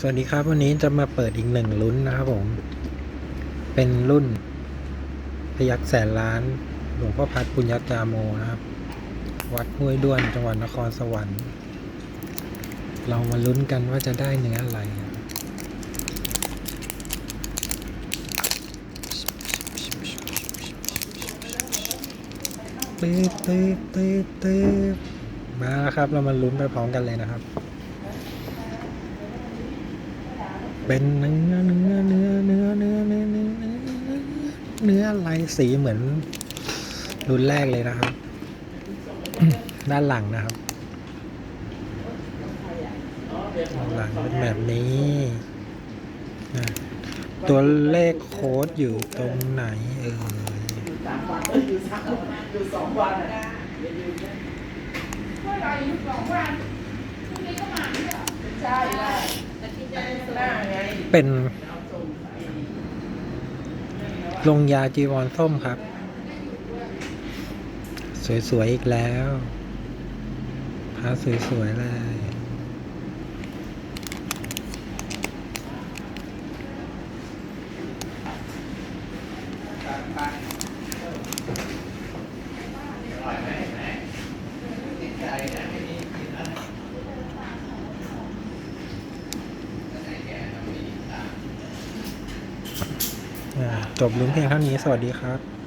สวัสดีครับ วันนี้จะมาเปิดอีกหนึ่งลุ้นนะครับผม เป็นรุ่น พยักแสนล้าน หลวงพ่อพัดปุญญจาโมนะครับ วัดห้วยด้วนจังหวัดนครสวรรค์ เรามาลุ้นกันว่าจะได้เนื้ออะไรครับตืดตืดตืดตืดมาแล้วครับ เรามาลุ้นไปพร้อมกันเลยนะครับ เป็นเนื้อเนื้อเนื้อเนื้อเนื้อเนื้อเนื้อเนื้อเนื้อลายสีเหมือนรุ่นแรกเลยนะครับ ด้านหลังนะครับด้านหลังเป็นแบบนี้ตัวเลขโค้ดอยู่ตรงไหนเอ่ยสามวันเออยู่สามวันอยู่สองวันใช่เหรอ ใช่ได้หน้าไง เป็นลงยาจีวรส้มครับ สวย ๆ อีกแล้วพาสวย ๆ เลยอ จบลุ้นเพียงเท่านี้ สวัสดีครับ